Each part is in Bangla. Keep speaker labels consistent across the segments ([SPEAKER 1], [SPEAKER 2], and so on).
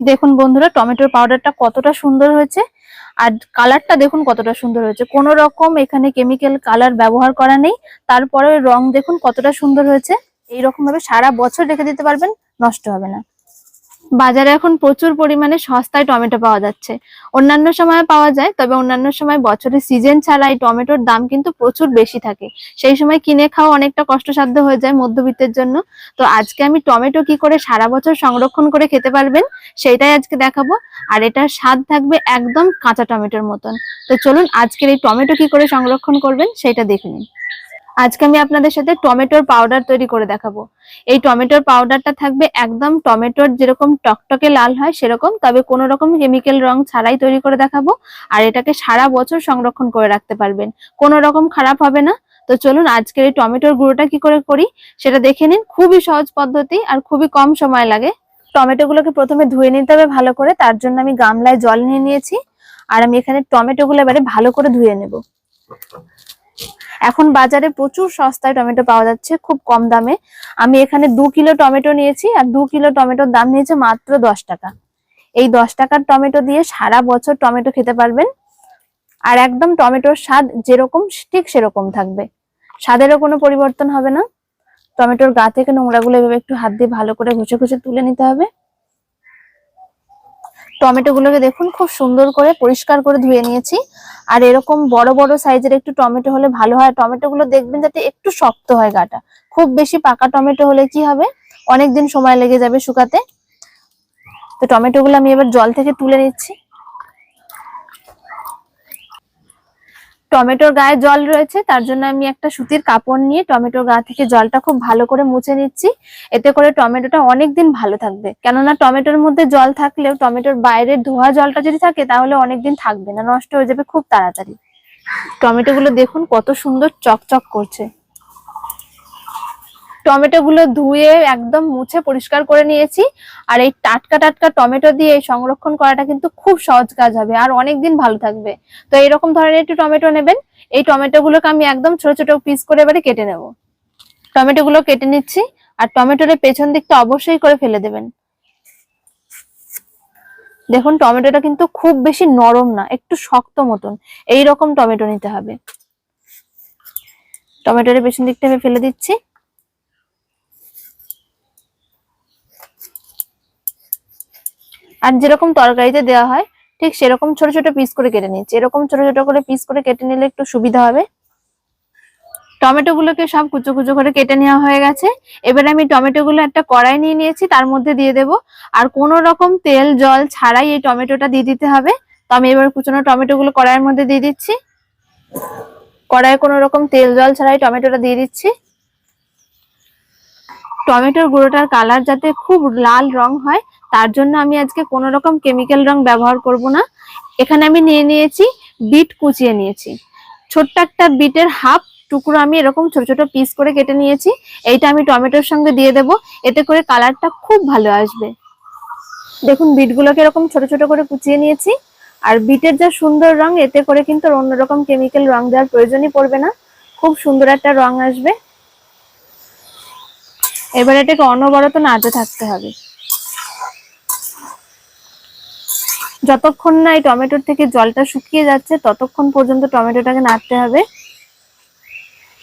[SPEAKER 1] দেখুন বন্ধুরা, টমেটোর পাউডারটা কতটা সুন্দর হয়েছে আর কালারটা দেখুন কতটা সুন্দর হয়েছে। কোনো রকম এখানে কেমিক্যাল কালার ব্যবহার করা নেই তারপরে রং দেখুন কতটা সুন্দর হয়েছে। এইরকম ভাবে সারা বছর রেখে দিতে পারবেন, নষ্ট হবে না। বাজারে এখন প্রচুর পরিমাণে সস্তায় টমেটো পাওয়া যাচ্ছে। অন্যান্য সময় পাওয়া যায়, তবে অন্যান্য সময় বছরের সিজন ছাড়া এই টমেটোর দাম কিন্তু প্রচুর বেশি থাকে। সেই সময় কিনে খাওয়া অনেকটা কষ্টসাধ্য হয়ে যায় মধ্যবিত্তের জন্য। তো আজকে আমি টমেটো কি করে সারা বছর সংরক্ষণ করে খেতে পারবেন সেটাই আজকে দেখাবো। আর এটার স্বাদ থাকবে একদম কাঁচা টমেটোর মতন। তো চলুন আজকের এই টমেটো কি করে সংরক্ষণ করবেন সেটা দেখে নিন। আজকে আমি আপনাদের সাথে টমেটোর পাউডার তৈরি করে দেখাবো। এই টমেটোর পাউডারটা থাকবে একদম টমেটোর যেরকম টকটকে লাল হয় সেরকম, তবে কোনো রকম কেমিক্যাল রং ছাড়াই তৈরি করে দেখাবো আর এটাকে সারা বছর সংরক্ষণ করে রাখতে পারবেন। কোনো রকম খারাপ হবে না। তো চলুন আজকের এই টমেটোর গুঁড়োটা কি করে করি সেটা দেখে নিন। খুবই সহজ পদ্ধতি আর খুবই কম সময় লাগে। টমেটো গুলোকে প্রথমে ধুয়ে নিতে হবে ভালো করে, তার জন্য আমি গামলায় জল নিয়ে নিয়েছি। আর আমি এখানে টমেটো গুলো এবারে ভালো করে ধুয়ে নেব। এখন বাজারে প্রচুর সস্তায় টমেটো পাওয়া যাচ্ছে, খুব কম দামে। আমি এখানে দু কিলো টমেটো নিয়েছি, আর দু কিলো টমেটোর দাম নিয়েছে মাত্র দশ টাকা। এই দশ টাকার টমেটো দিয়ে সারা বছর টমেটো খেতে পারবেন। আর একদম টমেটোর স্বাদ যেরকম, ঠিক সেরকম থাকবে। স্বাদেরও কোনো পরিবর্তন হবে না। টমেটোর গা থেকে নোংরাগুলো এভাবে একটু হাত দিয়ে ভালো করে ঘষে ঘষে তুলে নিতে হবে। টমেটো গুলোকে দেখুন, খুব সুন্দর করে পরিষ্কার করে ধুয়ে নিয়েছি। আর এরকম বড় বড় সাইজের একটু টমেটো হলে ভালো হয়। টমেটো গুলো দেখবেন যাতে একটু শক্ত হয় গাটা। খুব বেশি পাকা টমেটো হলে কি হবে? অনেকদিন সময় লেগে যাবে শুকাতে। তো টমেটো গুলো আমি এবার জল থেকে তুলে নিচ্ছি। টমেটোর গায়ে জল রয়েছে, তার জন্য আমি একটা সুতির কাপড় নিয়ে টমেটোর গা থেকে জলটা খুব ভালো করে মুছে নিচ্ছি। এতে করে টমেটোটা অনেকদিন ভালো থাকবে। কেননা টমেটোর মধ্যে জল থাকলেও টমেটোর বাইরের ধোয়া জলটা যদি থাকে, তাহলে অনেকদিন থাকবে না, নষ্ট হয়ে যাবে খুব তাড়াতাড়ি। টমেটো গুলো দেখুন কত সুন্দর চকচক করছে। টমেটো গুলো ধুয়ে একদম মুছে পরিষ্কার করে নিয়েছি। আর এই টাটকা টাটকা টমেটো দিয়ে সংরক্ষণ করাটা কিন্তু খুব সহজ কাজ হবে, আর অনেক দিন ভালো থাকবে। তো এরকম ধরনের একটু টমেটো নেবেন। এই টমেটো গুলোকে আমি একদম ছোট ছোট পিস করে এবারে কেটে নেব। টমেটো গুলো কেটে নিচ্ছি, আর টমেটোর পেছন দিকটা অবশ্যই করে ফেলে দেবেন। দেখুন, টমেটোটা কিন্তু খুব বেশি নরম না, একটু শক্ত মতন। এই রকম টমেটো নিতে হবে। টমেটোর পেছন দিকটা আমি ফেলে দিচ্ছি। আর যেরকম তরকারিতে দেওয়া হয়, ঠিক সেরকম ছোট ছোট পিস করে কেটে নিচ্ছি এরকম ছোট ছোট করে পিস করে কেটে নিলে একটু সুবিধা হবে। টমেটো গুলোকে সব কুচো কুচো করে কেটে নেওয়া হয়ে গেছে। এবারে আমি টমেটো গুলো একটা কড়াই নিয়ে নিয়েছি, তার মধ্যে দিয়ে দেব। আর কোনো রকম তেল, জল ছাড়াই এই টমেটোটা দিয়ে দিতে হবে। তো আমি এবার কুচনো টমেটো গুলো কড়াইয়ের মধ্যে দিয়ে দিচ্ছি। কড়াইয়ে কোনো রকম তেল, জল ছাড়াই টমেটোটা দিয়ে দিচ্ছি। টমেটোর গুঁড়োটার কালার যাতে খুব লাল রং হয় তার জন্য আমি আজকে কোনো রকম কেমিক্যাল রং ব্যবহার করব না। এখানে আমি নিয়ে নিয়েছি বিট কুচিয়ে নিয়েছি। ছোট্ট একটা বিটের হাফ টুকরো আমি এরকম ছোট ছোট পিস করে কেটে নিয়েছি। এইটা আমি টমেটোর সঙ্গে দিয়ে দেব। এতে করে কালারটা খুব ভালো আসবে। দেখুন বিটগুলোকে এরকম ছোট ছোট করে কুচিয়ে নিয়েছি। আর বিটের যা সুন্দর রং, এতে করে কিন্তু অন্যরকম কেমিক্যাল রং দেওয়ার প্রয়োজনই পড়বে না। খুব সুন্দর একটা রং আসবে। এবার এটাকে অনবরত নাড়তে থাকতে হবে। যতক্ষণ না এই টমেটোর থেকে জলটা শুকিয়ে যাচ্ছে, ততক্ষণ পর্যন্ত টমেটোটাকে নাড়তে হবে।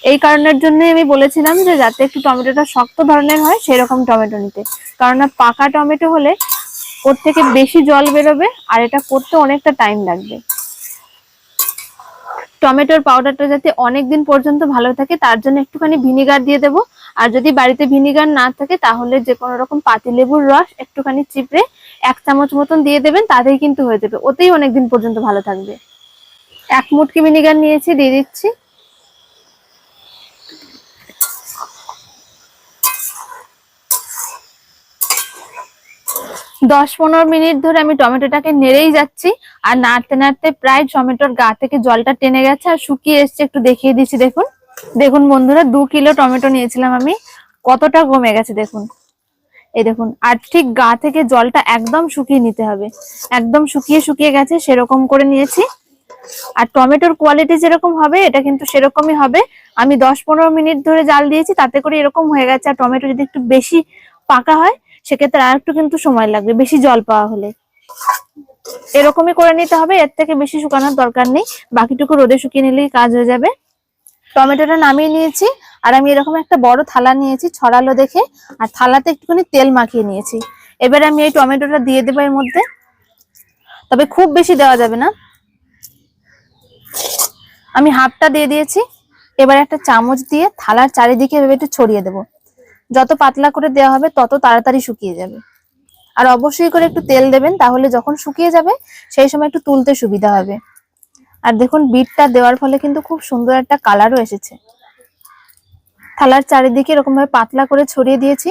[SPEAKER 1] এই কারণের জন্য আমি বলেছিলাম যে যাতে একটু টমেটোটা শক্ত ধরনের হয়, সেরকম টমেটো নিতে। কারণ পাকা টমেটো হলে ওর থেকে বেশি জল বেরোবে আর এটা করতে অনেকটা টাইম লাগবে। টমেটোর পাউডারটা যাতে অনেক দিন পর্যন্ত ভালো থাকে, তার জন্য একটুখানি ভিনিগার দিয়ে দেবো। আর যদি বাড়িতে ভিনিগার না থাকে, তাহলে যে কোনো রকম পাতিলেবুর রস একটুখানি চিপড়ে এক চামচ মতন দিয়ে দেবেন, তাতেই কিন্তু হয়ে যাবে। ওতেই অনেক দিন পর্যন্ত ভালো থাকবে। এক মুটকি ভিনিগার নিয়েছি, দিয়ে দিচ্ছি। দশ পনেরো মিনিট ধরে আমি টমেটোটাকে নেড়েই যাচ্ছি, আর নাড়তে নাড়তে প্রায় টমেটোর গা থেকে জলটা টেনে গেছে, আর শুকিয়ে এসছে, একটু দেখিয়ে দিচ্ছি, দেখুন। দেখুন বন্ধুরা, দু কিলো টমেটো নিয়েছিলাম আমি, কতটা কমে গেছে, দেখুন। এই দেখুন, আর ঠিক গা থেকে জলটা একদম শুকিয়ে নিতে হবে। একদম শুকিয়ে শুকিয়ে গেছে, সেরকম করে নিয়েছি। আর টমেটোর কোয়ালিটি যেরকম হবে, এটা কিন্তু সেরকমই হবে। আমি দশ পনেরো মিনিট ধরে জাল দিয়েছি, তাতে করে এরকম হয়ে গেছে। আর টমেটো যদি একটু বেশি পাকা হয়, সেক্ষেত্রে আর একটু কিন্তু সময় লাগবে, বেশি জল পাওয়া হলে। এরকমই করে নিতে হবে, এর থেকে বেশি শুকানোর দরকার নেই। বাকিটুকু রোদে শুকিয়ে নিলেই কাজ হয়ে যাবে। টমেটোটা নামিয়ে নিয়েছি। আর আমি এরকম একটা বড় থালা নিয়েছি ছড়ালো দেখে, আর থালাতে একটুখানি তেল মাখিয়ে নিয়েছি। এবার আমি এই টমেটোটা দিয়ে দেবো এর মধ্যে। তবে খুব বেশি দেওয়া যাবে না। আমি হাফটা দিয়ে দিয়েছি। এবার একটা চামচ দিয়ে থালার চারিদিকে এভাবে একটু ছড়িয়ে দেব। যত পাতলা করে দেওয়া হবে তত তাড়াতাড়ি শুকিয়ে যাবে। আর অবশ্যই করে একটু তেল দেবেন, তাহলে যখন শুকিয়ে যাবে সেই সময় একটু তুলতে সুবিধা হবে। আর দেখুন, বিটটা দেওয়ার ফলে কিন্তু খুব সুন্দর একটা কালারও এসেছে। থালার চারিদিকে এরকম ভাবে পাতলা করে ছড়িয়ে দিয়েছি।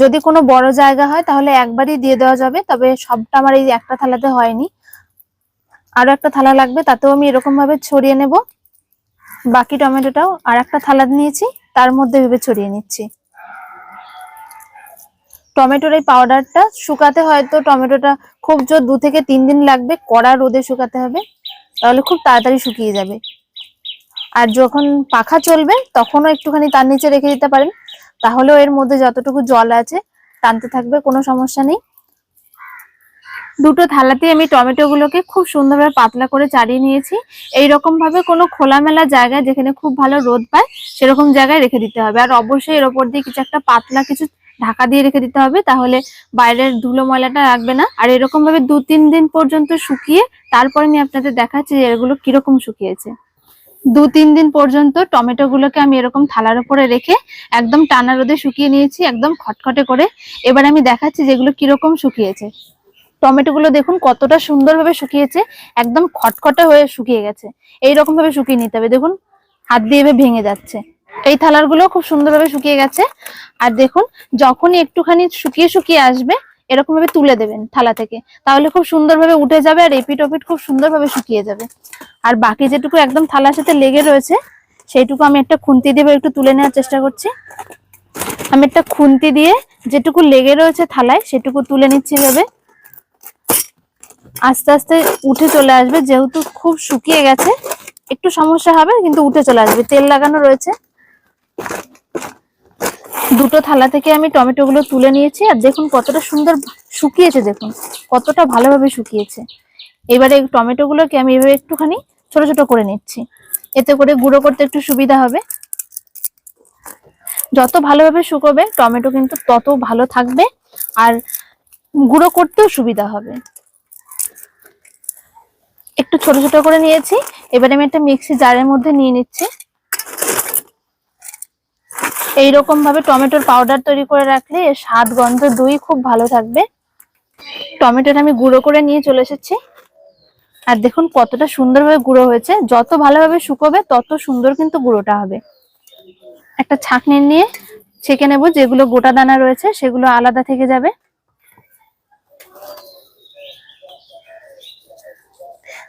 [SPEAKER 1] যদি কোনো বড় জায়গা হয় তাহলে একবারই দিয়ে দেওয়া যাবে, তবে সবটা আমার এই একটা থালাতে হয়নি। আরও একটা থালা লাগবে, তাতেও আমি এরকম ভাবে ছড়িয়ে নেব। বাকি টমেটোটাও আর একটা থালা নিয়েছি, তার মধ্যে ভেবে ছড়িয়ে নিচ্ছি। টমেটোর এই পাউডারটা শুকাতে হয়তো টমেটোটা খুব জোর দু থেকে তিন দিন লাগবে, কড়া রোদে শুকাতে হবে, তাহলে খুব তাড়াতাড়ি শুকিয়ে যাবে। আর যখন পাখা চলবে, তখনও একটুখানি তার নিচে রেখে দিতে পারেন। তাহলেও এর মধ্যে যতটুকু জল আছে, টানতে থাকবে, কোনো সমস্যা নেই। দুটো থালাতেই আমি টমেটো গুলোকে খুব সুন্দরভাবে পাতলা করে চাড়িয়ে নিয়েছি। এই ভাবে কোনো খোলামেলা জায়গায় যেখানে খুব ভালো রোদ পায়, সেরকম জায়গায় রেখে দিতে হবে। আর অবশ্যই এর ওপর দিয়ে কিছু একটা পাতলা কিছু ঢাকা দিয়ে রেখে দিতে হবে, তাহলে বাইরের ধুলো ময়লাটা রাখবে না। আর এরকম ভাবে দু তিন দিন পর্যন্ত শুকিয়ে, তারপরে আমি আপনাদের দেখাচ্ছি যে এগুলো কীরকম শুকিয়েছে। দু তিন দিন পর্যন্ত টমেটো গুলোকে আমি এরকম থালার উপরে রেখে একদম টানা রোদে শুকিয়ে নিয়েছি, একদম খটখটে করে। এবার আমি দেখাচ্ছি যেগুলো কীরকম শুকিয়েছে। টমেটো গুলো দেখুন কতটা সুন্দরভাবে শুকিয়েছে, একদম খটখটে হয়ে শুকিয়ে গেছে। এইরকম ভাবে শুকিয়ে নিতে হবে। দেখুন, হাত দিয়ে ভেঙে যাচ্ছে। এই থালারগুলো খুব সুন্দরভাবে শুকিয়ে গেছে। আর দেখুন, যখনই একটুখানি শুকিয়ে শুকিয়ে আসবে এরকম ভাবে তুলে দেবেন থালা থেকে। তাহলে খুব সুন্দরভাবে উঠে যাবে আর এপিট ওপিট খুব সুন্দরভাবে শুকিয়ে যাবে। আর বাকি যেটুকু একদম থালার সাথে লেগে রয়েছে, সেইটুকু আমি একটা খুন্তি দিয়ে একটু তুলে নেওয়ার চেষ্টা করছি। আমি একটা খুন্তি দিয়ে যেটুকু লেগে রয়েছে থালায়, সেটুকু তুলে নিচ্ছি ভেবে আস্তে আস্তে উঠে চলে আসবে, যেহেতু খুব শুকিয়ে গেছে, একটু সমস্যা হবে কিন্তু উঠে চলে আসবে, তেল লাগানো রয়েছে। দুটো থালা থেকে আমি টমেটো গুলো তুলে নিয়েছি, আর দেখুন কতটা সুন্দর শুকিয়েছে, দেখুন, কতটা ভালোভাবে শুকিয়েছে। এবারে এই টমেটো গুলোকে আমি এভাবে একটুখানি ছোট ছোট করে নিচ্ছি। এতে করে গুঁড়ো করতে একটু সুবিধা হবে। যত ভালোভাবে শুকোবে, টমেটো কিন্তু তত ভালো থাকবে, আর গুঁড়ো করতেও সুবিধা হবে। একটু ছোট ছোট করে নিয়েছি। এবারে আমি একটা মিক্সি জারের মধ্যে নিয়ে নিচ্ছি। এইরকম ভাবে টমেটোর পাউডার তৈরি করে রাখলে এর স্বাদ, গন্ধ দুই খুব ভালো থাকবে। টমেটোটা আমি গুঁড়ো করে নিয়ে চলে এসেছি। আর দেখুন কতটা সুন্দরভাবে গুঁড়ো হয়েছে। যত ভালোভাবে শুকোবে, তত সুন্দর কিন্তু গুঁড়োটা হবে। একটা ছাঁকনি নিয়ে ছেঁকে নেব, যেগুলো গোটা দানা রয়েছে, সেগুলো আলাদা থেকে যাবে।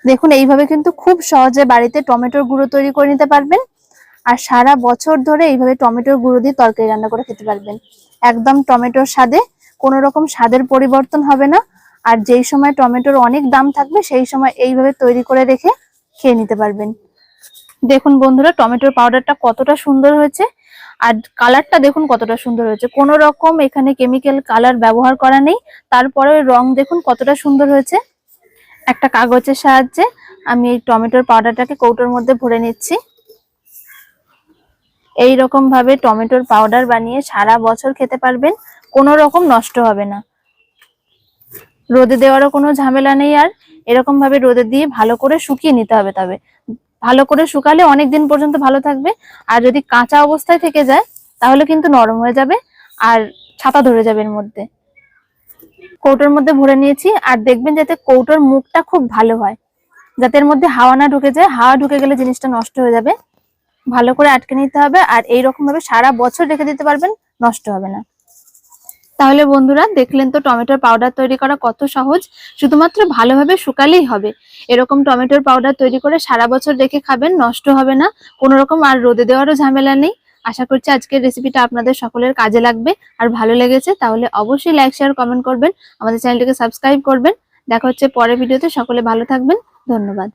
[SPEAKER 1] দেখুন, এইভাবে কিন্তু খুব সহজে বাড়িতে টমেটোর গুঁড়ো তৈরি করে নিতে পারবেন। আর সারা বছর ধরে এইভাবে টমেটোর গুঁড়ো দিয়ে তরকারি রান্না করে খেতে পারবেন। একদম টমেটোর স্বাদে কোনো রকম স্বাদের পরিবর্তন হবে না। আর যেই সময় টমেটোর অনেক দাম থাকবে, সেই সময় এইভাবে তৈরি করে রেখে খেয়ে নিতে পারবেন। দেখুন বন্ধুরা, টমেটোর পাউডারটা কতটা সুন্দর হয়েছে। আর কালারটা দেখুন কতটা সুন্দর হয়েছে। কোনো রকম এখানে কেমিক্যাল কালার ব্যবহার করা নেই। তারপরে রং দেখুন কতটা সুন্দর হয়েছে। একটা কাগজের সাহায্যে আমি এই টমেটোর পাউডারটাকে কৌটোর মধ্যে ভরে নিচ্ছি। এই রকম ভাবে টমেটোর পাউডার বানিয়ে সারা বছর খেতে পারবেন, কোনো রকম নষ্ট হবে না। রোদে দেওয়ারও কোনো ঝামেলা নেই আর এরকম ভাবে রোদে দিয়ে ভালো করে শুকিয়ে নিতে হবে তবে। ভালো করে শুকালে অনেক দিন পর্যন্ত ভালো থাকবে, আর যদি কাঁচা অবস্থায় থেকে যায়, তাহলে কিন্তু নরম হয়ে যাবে আর ছাতা ধরে যাবে এর মধ্যে। কৌটোর মধ্যে ভরে নিয়েছি আর দেখবেন যাতে কৌটোর মুখটা খুব ভালো হয়। যাতে এর মধ্যে হাওয়া না ঢুকে যায়, হাওয়া ঢুকে গেলে জিনিসটা নষ্ট হয়ে যাবে। ভালো করে আটকে নিতে হবে আর এইরকম ভাবে সারা বছর রেখে দিতে পারবেন, নষ্ট হবে না। তাহলে বন্ধুরা, দেখলেন তো টমেটোর পাউডার তৈরি করা কত সহজ। শুধুমাত্র ভালোভাবে শুকালেই হবে। এরকম টমেটোর পাউডার তৈরি করে সারা বছর রেখে খাবেন, নষ্ট হবে না। কোনো রকম আর রোদে দেওয়ারও ঝামেলা নেই। আশা করছি আজকের রেসিপিটা আপনাদের সকলের কাজে লাগবে। আর ভালো লেগেছে তাহলে অবশ্যই লাইক শেয়ার কমেন্ট করবেন। আমাদের চ্যানেলটিকে সাবস্ক্রাইব করবেন। দেখা হচ্ছে পরের ভিডিওতে সকলে ভালো থাকবেন। ধন্যবাদ।